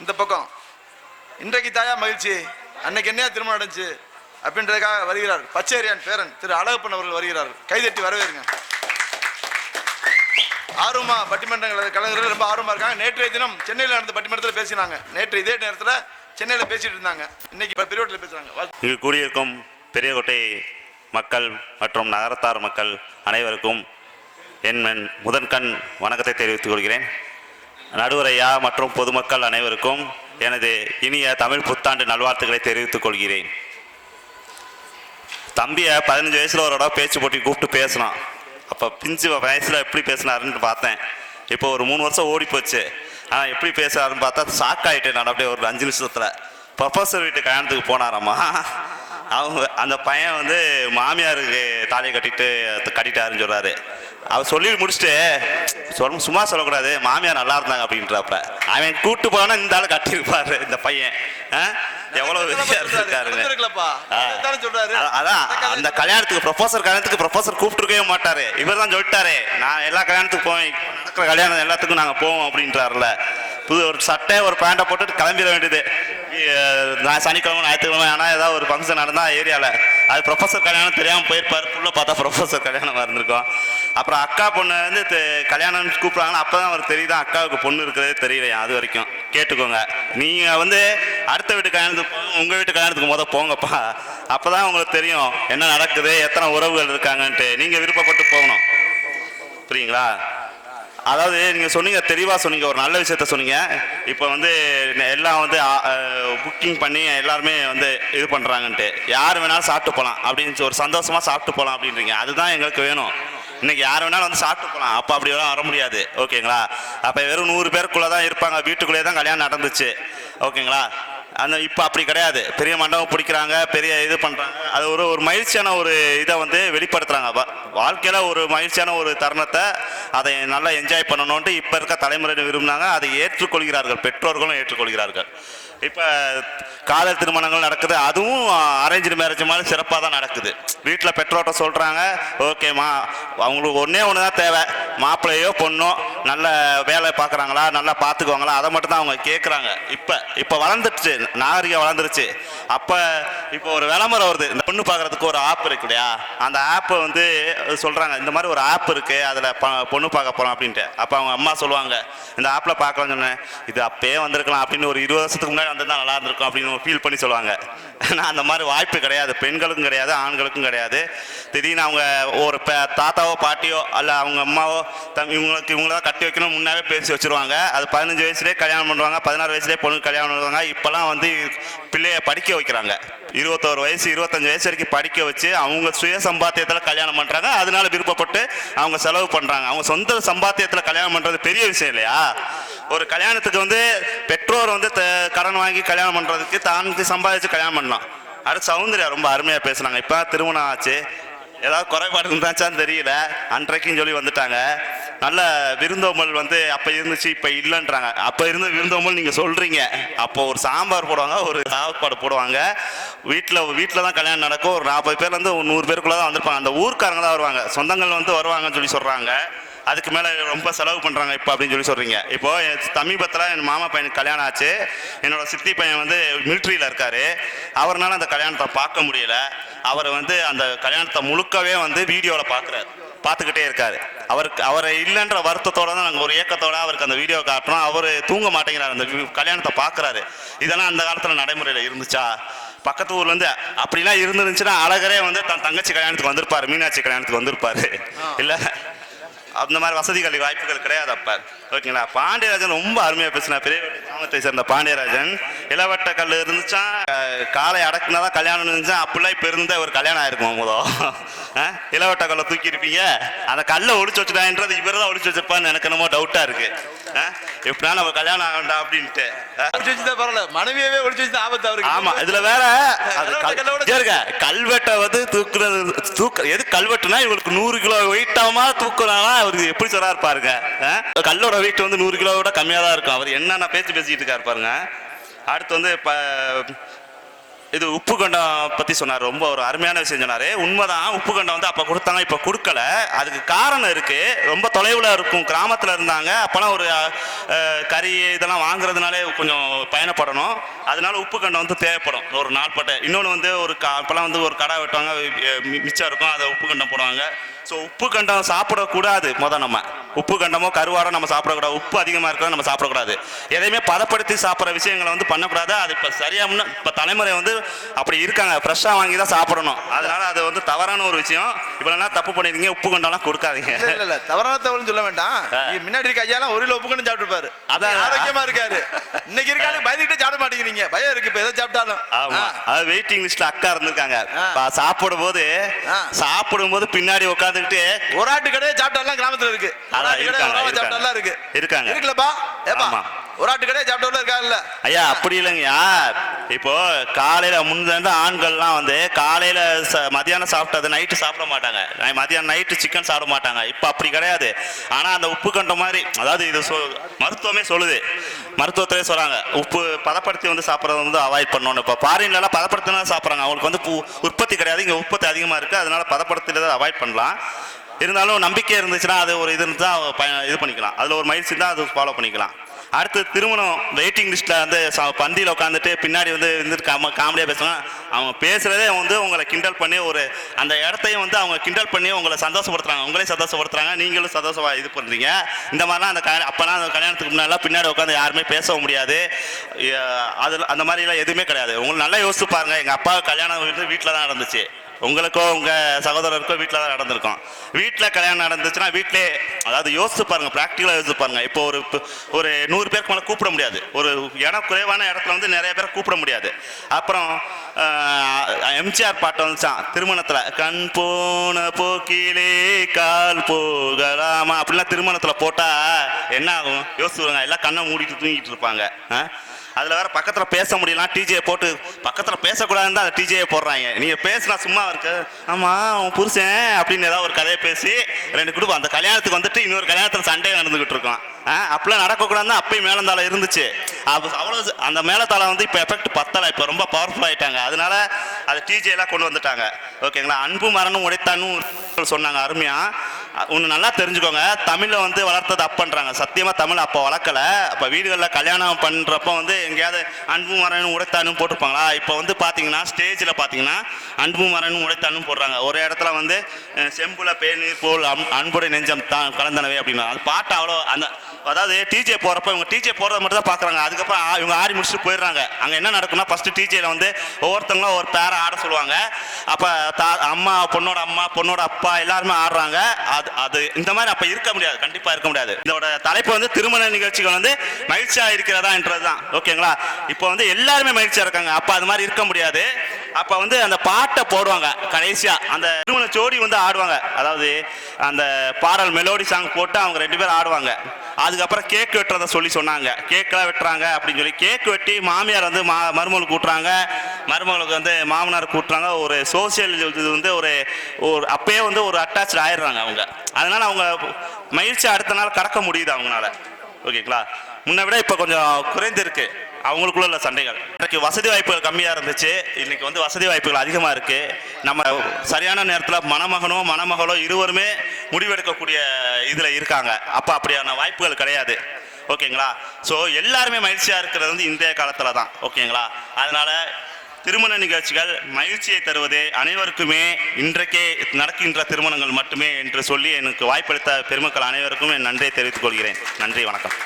இந்த பக்கம். இன்றைக்கு தாயா மகிழ்ச்சி. அன்னைக்கு என்னையா திருமணம் நடந்துச்சு அப்படின்றதுக்காக வருகிறார். பச்சேரியான் பேரன் திரு அழகப்பன் அவர்கள் வருகிறார். கைதட்டி வரவேறுங்க. ஆர்வமா பட்டிமன்றங்கள் கலைஞர்கள் ரொம்ப ஆர்வமா இருக்காங்க. நேற்றைய தினம் சென்னையில் நடந்த பட்டிமன்றத்தில் பேசினாங்க. நேற்று இதே நேரத்தில் சென்னையில் பேசிட்டு இருந்தாங்க. இன்னைக்கு இப்ப பெரியவட்டில் பேசுறாங்க. இங்கு கூடியிருக்கும் பெரியகோட்டை மக்கள் மற்றும் நகரத்தார் மக்கள் அனைவருக்கும் என் முதன்கண் வணக்கத்தை தெரிவித்துக் கொள்கிறேன். நடுவரையா மற்றும் பொதுமக்கள் அனைவருக்கும் எனது இனிய தமிழ் புத்தாண்டு நல்வாழ்த்துக்களை தெரிவித்துக் கொள்கிறேன். தம்பியை பதினஞ்சு வயசில் ஒரு தடவை பேச்சு போட்டி கூப்பிட்டு பேசினான். அப்போ பிஞ்சு வயசில் எப்படி பேசினாருன்னு பார்த்தேன். இப்போ ஒரு மூணு வருஷம் ஓடி போச்சு. ஆனால் எப்படி பேசுறாருன்னு பார்த்தா ஷாக் ஆகிட்டேன் நான். அப்படியே ஒரு அஞ்சு நிமிஷத்தில். ப்ரொஃபஸர் வீட்டு கல்யாணத்துக்கு போனாராம்மா அவங்க அந்த பையன் வந்து மாமியாருக்கு தாலியை கட்டிட்டு கட்டிட்டாருன்னு சொல்கிறாரு அவர் சொல்லி முடிச்சுட்டு சொல்ல சும்மா சொல்லக்கூடாது. மாமியார் நல்லா இருந்தாங்க அப்படின்றப்ப அவன் கூட்டு போனா இந்த ஆள் கட்டியிருப்பாரு இந்த பையன். எவ்வளவு இருக்காருங்க. அதான் அந்த கல்யாணத்துக்கு ப்ரொஃபசர் கல்யாணத்துக்கு ப்ரொஃபசர் கூப்பிட்டுருக்கவே மாட்டாரு. இவர் தான் சொல்லிட்டாரு நான் எல்லா கல்யாணத்துக்கும் போவேன். நடக்கிற கல்யாணம் எல்லாத்துக்கும் நாங்கள் போவோம் அப்படின்றாருல. புது ஒரு சட்டை ஒரு பேண்ட்டை போட்டுட்டு கிளம்பிட வேண்டியது. நான் சனிக்கிழமை ஞாயிற்றுக்கிழமை ஆனால் ஏதாவது ஒரு ஃபங்க்ஷன் நடந்தால் ஏரியாவில் அது ப்ரொஃபசர் கல்யாணம் தெரியாமல் போயிருப்பாரு. புள்ள பார்த்தா ப்ரொஃபசர் கல்யாணமாக இருந்திருக்கும். அப்புறம் அக்கா பொண்ணு வந்து தெ- கல்யாணம் கூப்பிட்றாங்கன்னா அப்போ தான் அவருக்கு தெரியுது. அக்காவுக்கு பொண்ணு இருக்கிறதே தெரியலையா அது வரைக்கும். கேட்டுக்கோங்க. நீங்கள் வந்து அடுத்த வீட்டு கல்யாணத்துக்கு உங்கள் வீட்டு கல்யாணத்துக்கு மொதல் போங்கப்பா. அப்போ தான் உங்களுக்கு தெரியும் என்ன நடக்குது எத்தனை உறவுகள் இருக்காங்கன்ட்டு. நீங்கள் விருப்பப்பட்டு போகணும். புரியுங்களா? அதாவது நீங்கள் சொன்னீங்க தெளிவாக சொன்னீங்க ஒரு நல்ல விஷயத்த சொன்னீங்க. இப்போ வந்து எல்லாம் வந்து புக்கிங் பண்ணி எல்லாருமே வந்து இது பண்ணுறாங்கன்ட்டு யார் வேணாலும் சாப்பிட்டு போகலாம் அப்படின்னு ஒரு சந்தோஷமாக சாப்பிட்டு போகலாம் அப்படின்றீங்க. அதுதான் எங்களுக்கு வேணும். இன்னைக்கு யார் வேணாலும் வந்து சாப்பிட்டு போகலாம் அப்போ அப்படி எல்லாம் வர முடியாது. ஓகேங்களா? அப்போ வெறும் நூறு பேருக்குள்ளே தான் இருப்பாங்க. வீட்டுக்குள்ளேயே தான் கல்யாணம் நடந்துச்சு. ஓகேங்களா? அந்த இப்போ அப்படி கிடையாது. பெரிய மண்டபம் பிடிக்கிறாங்க பெரிய இது பண்ணுறாங்க அது ஒரு ஒரு மகிழ்ச்சியான ஒரு இதை வந்து வெளிப்படுத்துகிறாங்க வாழ்க்கையில் ஒரு மகிழ்ச்சியான ஒரு தருணத்தை அதை நல்லா என்ஜாய் பண்ணணுன்ட்டு இப்போ இருக்க தலைமுறை விரும்பினாங்க. அதை ஏற்றுக்கொள்கிறார்கள். பெற்றோர்களும் ஏற்றுக்கொள்கிறார்கள். இப்போ காதல் திருமணங்கள் நடக்குது. அதுவும் அரேஞ்சு மேரேஜ் மாதிரி சிறப்பாக தான் நடக்குது. வீட்டில் பெற்றோர்கிட்ட சொல்கிறாங்க ஓகேம்மா அவங்களுக்கு ஒன்றே ஒன்று தான் தேவை. மாப்பிள்ளையோ பொண்ணோ நல்ல வேலை பார்க்குறாங்களா நல்லா பார்த்துக்குவாங்களா? அதை மட்டும் தான் அவங்க கேட்குறாங்க இப்போ இப்போ வளர்ந்துட்டு நாகரிகம் வளர்ந்துருச்சு. அப்போ இப்போ ஒரு விளம்பரம் வருது. இந்த பொண்ணு பார்க்குறதுக்கு ஒரு ஆப் இருக்கு இல்லையா? அந்த ஆப்பை வந்து சொல்கிறாங்க இந்த மாதிரி ஒரு ஆப் இருக்குது அதில் ப பொண்ணு பார்க்க போகிறோம் அப்படின்ட்டு. அப்போ அவங்க அம்மா சொல்லுவாங்க இந்த ஆப்பில் பார்க்கலாம்னு சொன்னேன். இது அப்பயே வந்திருக்கலாம் அப்படின்னு ஒரு இருபது வருஷத்துக்கு முன்னாடி வந்திருந்தா நல்லா இருந்திருக்கும் அப்படின்னு ஃபீல் பண்ணி சொல்லுவாங்க. ஆனால் அந்த மாதிரி வாய்ப்பு கிடையாது. பெண்களுக்கும் கிடையாது ஆண்களுக்கும் கிடையாது. திடீர்னு அவங்க ஒரு தாத்தாவோ பாட்டியோ அல்ல அவங்க அம்மாவோ தம் இவங்களுக்கு இவங்கள கட்டி வைக்கணும் முன்னாவே பேசி வச்சுருவாங்க. அது பதினஞ்சு வயசுலேயே கல்யாணம் பண்ணுவாங்க பதினாறு வயசுலேயே பொண்ணு கல்யாணம் பண்ணுவாங்க. இப்போலாம் வந்து பிள்ளைய படிக்க வைக்கிறாங்க. இருபத்தோரு வயசு இருபத்தஞ்சு வயசு வரைக்கும் படிக்க வச்சு அவங்க சுய சம்பாத்தியத்தில் கல்யாணம் பண்ணுறாங்க அதனால விருப்பப்பட்டு அவங்க செலவு பண்ணுறாங்க அவங்க சொந்த சம்பாத்தியத்தில் கல்யாணம் பண்ணுறது பெரிய விஷயம் இல்லையா? ஒரு கல்யாணத்துக்கு வந்து பெற்றோர் வந்து த- கடன் வாங்கி கல்யாணம் பண்ணுறதுக்கு தான் சம்பாதிச்சு கல்யாணம் பண்ணலாம். அடுத்து சௌந்தர்யா ரொம்ப அருமையாக பேசுனாங்க. இப்போ திருமணம் ஆச்சு. ஏதாவது குறைபாடு இருந்தாச்சான்னு தெரியல. அன்றைக்குன்னு சொல்லி வந்துட்டாங்க. நல்ல விருந்தோம்பல் வந்து அப்போ இருந்துச்சு இப்போ இல்லைன்றாங்க. அப்போ இருந்த விருந்தோம்பல் நீங்கள் சொல்கிறீங்க அப்போ ஒரு சாம்பார் போடுவாங்க ஒரு சாப்பாடு போடுவாங்க. வீட்டில் வீட்டில் தான் கல்யாணம் நடக்கும். ஒரு நாற்பது பேர்லேருந்து ஒரு நூறு பேருக்குள்ளே தான் வந்திருப்பாங்க. அந்த ஊர்க்காரங்க தான் வருவாங்க. சொந்தங்கள் வந்து வருவாங்கன்னு சொல்லி சொல்கிறாங்க அதுக்கு மேலே ரொம்ப செலவு பண்ணுறாங்க இப்போ அப்படின்னு சொல்லி சொல்கிறீங்க இப்போ சமீபத்தில் என் மாமா பையனுக்கு கல்யாணம் ஆச்சு. என்னோடய சித்தி பையன் வந்து மிலிட்ரியில் இருக்கார். அவர்னால அந்த கல்யாணத்தை பார்க்க முடியல. அவர் வந்து அந்த கல்யாணத்தை முழுக்கவே வந்து வீடியோவில் பார்க்குறாரு பார்த்துக்கிட்டே இருக்காரு. அவருக்கு அவர் இல்லைன்ற வருத்தத்தோட தான் நாங்கள் ஒரு ஏக்கத்தோட அவருக்கு அந்த வீடியோ காட்டுறோம். அவர் தூங்க மாட்டேங்கிறார். அந்த கல்யாணத்தை பார்க்குறாரு. இதெல்லாம் அந்த காலத்தில் நடைமுறையில் இருந்துச்சா? பக்கத்து ஊர்ல இருந்து அப்படிலாம் இருந்துருந்துச்சுன்னா அழகரே வந்து தன் தங்கச்சி கல்யாணத்துக்கு வந்திருப்பாரு மீனாட்சி கல்யாணத்துக்கு வந்திருப்பாரு. இல்லை? அந்த மாதிரி வசதிகள் வாய்ப்புகள் கிடையாது அப்ப. ஓகேங்களா? பாண்டியராஜன் ரொம்ப அருமையா பேசினா பெரிய கிராமத்தை சேர்ந்த பாண்டியராஜன். இளவட்ட கல் இருந்துச்சா? காலை அடக்குனாதான் கல்யாணம் இருந்துச்சா அப்படிலாம் இப்ப இருந்த ஒரு கல்யாணம் ஆயிருக்கும் அஹ், இளவட்ட கல்லை தூக்கி இருப்பீங்க? அந்த கல்லை ஒளிச்சு வச்சுட்டான்றது இவர் தான் ஒளிச்சு வச்சிருப்பான்னு எனக்கு என்னமோ டவுட்டா இருக்கு. அஹ், எப்படினா நம்ம கல்யாணம் ஆகண்டா அப்படின்ட்டு. பரவாயில்ல. மனைவியவே ஒளிச்சு வச்சு ஆபத்து அவருக்கு. ஆமா இதுல வேற கல்வெட்டை வந்து தூக்குறது தூக்க எது கல்வெட்டுனா இவருக்கு நூறு கிலோ வெயிட்டாமா தூக்குறானா அவர் எப்படி சொல்றாரு பாருங்க கல்லோட வெயிட் வந்து நூறு கிலோ விட கம்மியா தான் இருக்கும். அவர் என்னென்ன பேச்சு பேசிட்டு இருக்காரு பாருங்க. அடுத்து வந்து இப்போ இது உப்பு கண்டம் பத்தி சொன்னார். ரொம்ப ஒரு அருமையான விஷயம் சொன்னாரு. உண்மைதான் உப்பு கண்டம் வந்து அப்ப கொடுத்தாங்க இப்ப கொடுக்கல. அதுக்கு காரணம் இருக்கு. ரொம்ப தொலைவுல இருக்கும் கிராமத்துல இருந்தாங்க. அப்பெல்லாம் ஒரு கறி இதெல்லாம் வாங்குறதுனாலே கொஞ்சம் பயணப்படணும். அதனால உப்பு கண்டம் வந்து தேவைப்படும். ஒரு நாள்பட்ட. இன்னொன்று வந்து ஒரு கா அப்பெல்லாம் வந்து ஒரு கடை வெட்டுவாங்க மிச்சம் இருக்கும் அதை உப்பு கண்டம் போடுவாங்க. ஸோ உப்பு கண்டம் சாப்பிடக்கூடாது. முத நம்ம. உப்பு கண்டமோ கருவாடோ நம்ம சாப்பிடக்கூடாது. உப்பு அதிகமாக இருக்கிறத நம்ம சாப்பிடக்கூடாது. எதையுமே பதப்படுத்தி சாப்பிட்ற விஷயங்களை வந்து பண்ணக்கூடாது. அது இப்போ சரியாக முன்ன இப்போ தலைமுறை வந்து அப்படி இருக்காங்க. ஃப்ரெஷ்ஷாக வாங்கி தான் சாப்பிடணும். அதனால அது வந்து தவறான ஒரு விஷயம். இவ்வளோலாம் தப்பு பண்ணிருக்கீங்க. உப்பு கண்டம்லாம் கொடுக்காதீங்க. இல்ல இல்ல தவறான தவறுன்னு சொல்ல வேண்டாம். முன்னாடி இருக்க ஐயாலாம் ஒரு கிலோ உப்பு கண்டு சாப்பிட்டுருப்பாரு அதான். அதான் ஆரோக்கியமா இருக்காரு. இன்னைக்கு இருக்காரு. பயந்துகிட்டே சாப்பிட மாட்டேங்கிறீங்க. பயம் இருக்கு. இப்ப எதை சாப்பிட்டாலும். ஆமா. ஆ. அது வெயிட்டிங் லிஸ்ட்ல அக்கா இருந்திருக்காங்க. ஆ. பா- சாப்பிடும்போது ஆ. சாப்பிடும்போது பின்னாடி உட்காந்துக்கிட்டு ஒரு ஆட்டு கடையே சாப்பிட்டாலாம் கிராமத்துல இருக்கு இருக்காங்க, இருக்காங்க. சாப்பிட்டாலாம் இருக்கு இருக்காங்க. இருக்குல்லப்பா ஏப்பா. ஒரு ஆட்டு கடையே சாப்பிட்டவங்க இருக்காங்கல்ல ஐயா அப்படி இல்லைங்கய்யா இப்போ காலையில முன்னிருந்து ஆண்கள்லாம் வந்து காலையில ச- மதியானம் சாப்பிட்டது நைட்டு சாப்பிட மாட்டாங்க. மதியானம் நைட்டு சிக்கன் சாப்பிட மாட்டாங்க. இப்போ அப்படி கிடையாது. ஆனா அந்த உப்பு கண்ட மாதிரி அதாவது இது சொ- மருத்துவமே சொல்லுது. மருத்துவத்திலே சொல்றாங்க உப்பு பதப்படுத்தி வந்து சாப்பிட்றத வந்து அவாய்ட் பண்ணணும். இப்போ ஃபாரின்லலாம் பதப்படுத்தினா சாப்பிட்றாங்க. அவங்களுக்கு வந்து பு- உற்பத்தி கிடையாது. இங்கே உற்பத்தி அதிகமாக இருக்குது அதனால பதப்படுத்துறதை அவாய்ட் பண்ணலாம். இருந்தாலும் நம்பிக்கை இருந்துச்சுன்னா அது ஒரு இது தான் இது பண்ணிக்கலாம். அதில் ஒரு மகிழ்ச்சி தான் அது ஃபாலோ பண்ணிக்கலாம். அடுத்து திருமணம் வெயிட்டிங் லிஸ்ட்டில் வந்து ச- பந்தியில் உட்காந்துட்டு பின்னாடி வந்து இருந்துட்டு காம காமெடியாக பேசுவாங்க அவங்க பேசுகிறதே வந்து உங்களை கிண்டல் பண்ணி ஒரு அந்த இடத்தையும் வந்து அவங்க கிண்டல் பண்ணி உங்களை சந்தோஷப்படுத்துறாங்க. உங்களையும் சந்தோஷப்படுத்துறாங்க. நீங்களும் சந்தோஷமா இது பண்ணுறீங்க இந்த மாதிரிலாம் அந்த கல்யாணம் அப்போலாம் அந்த கல்யாணத்துக்கு முன்னாடிலாம் பின்னாடி உட்காந்து யாருமே பேசவும் முடியாது. அதில் அந்த மாதிரிலாம் எதுவுமே கிடையாது. உங்களுக்கு நல்லா யோசிச்சு பாருங்க. எங்கள் அப்பா கல்யாணம் வந்து வீட்டில் தான் நடந்துச்சு. உங்களுக்கோ உங்கள் சகோதரருக்கோ வீட்டில் தான் நடந்திருக்கும். வீட்டில் கல்யாணம் நடந்துச்சுன்னா வீட்டிலே அதாவது யோசிச்சு பாருங்கள் ப்ராக்டிக்கலாக யோசிச்சு பாருங்கள் இப்போ ஒரு ஒரு நூறு பேருக்கு மேலே கூப்பிட முடியாது. ஒரு இடம் குறைவான இடத்துல வந்து நிறைய பேரை கூப்பிட முடியாது. அப்புறம் எம்ஜிஆர் பாட்டு வந்துச்சான் திருமணத்தில் கண் போன போக்கிலே கால் போகலாமா? அப்படிலாம் திருமணத்தில் போட்டால் என்ன ஆகும்? யோசிச்சு எல்லாம் கண்ணை மூடிட்டு தூங்கிட்டு இருப்பாங்க. அதில் வேற பக்கத்தில் பேச முடியலாம் டிஜே போட்டு பக்கத்தில் பேசக்கூடாதுன்னு தான் அந்த டிஜே போடுறாங்க. நீங்கள் பேசினா சும்மா இருக்கு. ஆமாம் உன் புருஷன் அப்படின்னு ஏதாவது ஒரு கதையை பேசி ரெண்டு குடும்பம் அந்த கல்யாணத்துக்கு வந்துட்டு இன்னொரு கல்யாணத்தில் சண்டே நடந்துகிட்டு இருக்கோம் ஆ அப்படிலாம் நடக்கக்கூடாதுன்னு அப்பயும் மேலந்தாளம் இருந்துச்சு. அப்போ அவ்வளோ அந்த மேலத்தாளம் வந்து இப்போ எஃபெக்ட் பத்தலை இப்போ ரொம்ப பவர்ஃபுல் ஆகிட்டாங்க அதனால அது டிஜேலாம் கொண்டு வந்துட்டாங்க. ஓகேங்களா? அன்பு மரணம் உடைத்தானும் சொன்னாங்க அருமையா. ஒன்று நல்லா தெரிஞ்சுக்கோங்க. தமிழை வந்து வளர்த்தது அப்பன்றாங்க சத்தியமாக தமிழ் அப்போ வளர்க்கல. அப்போ வீடுகளில் கல்யாணம் பண்ணுறப்போ வந்து எங்கேயாவது அன்பு மரணும் உடைத்தானும் போட்டிருப்பாங்களா? இப்போ வந்து பார்த்தீங்கன்னா ஸ்டேஜில் பார்த்தீங்கன்னா அன்பு மரணும் உடைத்தானும் போடுறாங்க. ஒரு இடத்துல வந்து செம்புல பேணி போல் அன்புடைய நெஞ்சம் தான் கலந்தனவே அப்படின்னு அது பாட்டு அவ்வளோ அந்த அதாவது டிஜே போகிறப்ப இவங்க டிஜே போகிறத மட்டும் தான் பார்க்குறாங்க அதுக்கப்புறம் இவங்க ஆறி முடிச்சுட்டு போயிடுறாங்க. அங்கே என்ன நடக்கும்னா ஃபஸ்ட்டு டிஜேயில் வந்து ஒவ்வொருத்தவங்களும் ஒரு பேரை ஆட சொல்லுவாங்க. அப்போ தா அம்மா பொண்ணோட அம்மா பொண்ணோட அப்பா எல்லாருமே ஆடுறாங்க. அது அது இந்த மாதிரி அப்போ இருக்க முடியாது. கண்டிப்பாக இருக்க முடியாது. இதோட தலைப்பு வந்து திருமண நிகழ்ச்சிகள் வந்து மகிழ்ச்சியாக இருக்கிறதான்றது தான் ஓகேங்களா? இப்போ வந்து எல்லாருமே மகிழ்ச்சியாக இருக்காங்க. அப்போ அது மாதிரி இருக்க முடியாது. அப்போ வந்து அந்த பாட்டை போடுவாங்க. கடைசியாக அந்த திருமண ஜோடி வந்து ஆடுவாங்க. அதாவது அந்த பாடல் மெலோடி சாங் போட்டு அவங்க ரெண்டு பேரும் ஆடுவாங்க. அதுக்கப்புறம் கேக் வெட்டுறத சொல்லி சொன்னாங்க. கேக்கெல்லாம் வெட்டுறாங்க அப்படின்னு சொல்லி கேக் வெட்டி மாமியார் வந்து மா மருமகளுக்கு கூட்டுறாங்க. மருமகளுக்கு வந்து மாமனார் கூட்டுறாங்க. ஒரு சோசியல் இது வந்து ஒரு ஒரு அப்பயே வந்து ஒரு அட்டாச் ஆயிடுறாங்க அவங்க. அதனால அவங்க மகிழ்ச்சி அடுத்த நாள் கடக்க முடியுது அவங்களால. ஓகேங்களா முன்ன விட இப்போ கொஞ்சம் குறைந்திருக்கு அவங்களுக்குள்ள உள்ள சண்டைகள். இன்றைக்கு வசதி வாய்ப்புகள் கம்மியாக இருந்துச்சு. இன்னைக்கு வந்து வசதி வாய்ப்புகள் அதிகமாக இருக்குது நம்ம சரியான நேரத்தில் மணமகனோ மணமகளோ இருவருமே முடிவெடுக்கக்கூடிய இதில் இருக்காங்க. அப்போ அப்படியான வாய்ப்புகள் கிடையாது. ஓகேங்களா? ஸோ எல்லாருமே மகிழ்ச்சியாக இருக்கிறது வந்து இந்திய காலத்தில் தான் ஓகேங்களா? அதனால் திருமண நிகழ்ச்சிகள் மகிழ்ச்சியை தருவது அனைவருக்குமே இன்றைக்கே நடக்கின்ற திருமணங்கள் மட்டுமே என்று சொல்லி எனக்கு வாய்ப்பளித்த பெருமக்கள் அனைவருக்கும் என் நன்றியை தெரிவித்துக் கொள்கிறேன். நன்றி வணக்கம்.